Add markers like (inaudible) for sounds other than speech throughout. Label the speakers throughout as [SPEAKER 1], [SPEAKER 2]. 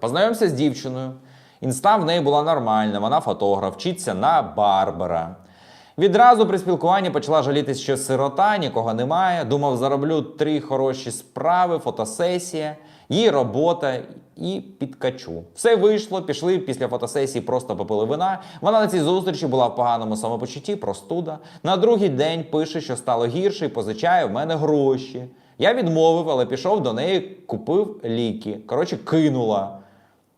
[SPEAKER 1] Познайомився з дівчиною. Інста в неї була нормальна, вона фотограф, вчиться на Барбера. Відразу при спілкуванні почала жалітись, що сирота, нікого немає. Думав, зароблю три хороші справи, фотосесія, її робота і підкачу. Все вийшло, пішли після фотосесії, просто попили вина. Вона на цій зустрічі була в поганому самопочутті, простуда. На другий день пише, що стало гірше і позичає в мене гроші. Я відмовив, але пішов до неї, купив ліки. Коротше, кинула.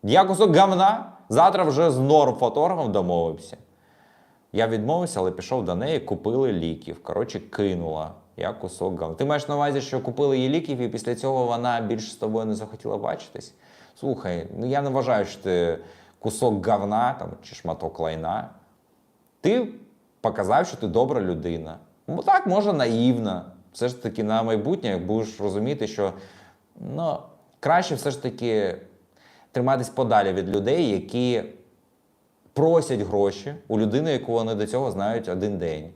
[SPEAKER 1] Я кусок гамна, завтра вже з норм фотографом домовився. Я відмовився, але пішов до неї, купили ліків. Коротше, кинула. Я кусок гамна. Ти маєш на увазі, що купили їй ліків, і після цього вона більше з тобою не захотіла бачитись? Слухай, ну я не вважаю, що ти кусок говна там, чи шматок лайна. Ти показав, що ти добра людина. Ну так, може, наївна. Все ж таки на майбутнє будеш розуміти, що ну, краще все ж таки триматись подалі від людей, які просять гроші у людини, яку вони до цього знають один день.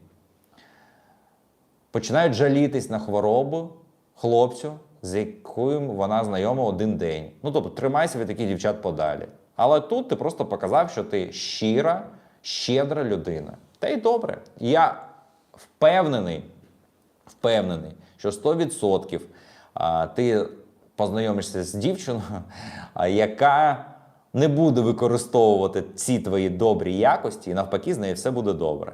[SPEAKER 1] Починають жалітись на хворобу хлопцю, з якою вона знайома один день. Ну тобто тримайся від таких дівчат подалі. Але тут ти просто показав, що ти щира, щедра людина. Та й добре. Я впевнений, впевнений, що 100% ти познайомишся з дівчиною, (laughs) яка не буде використовувати ці твої добрі якості, і навпаки, з нею все буде добре.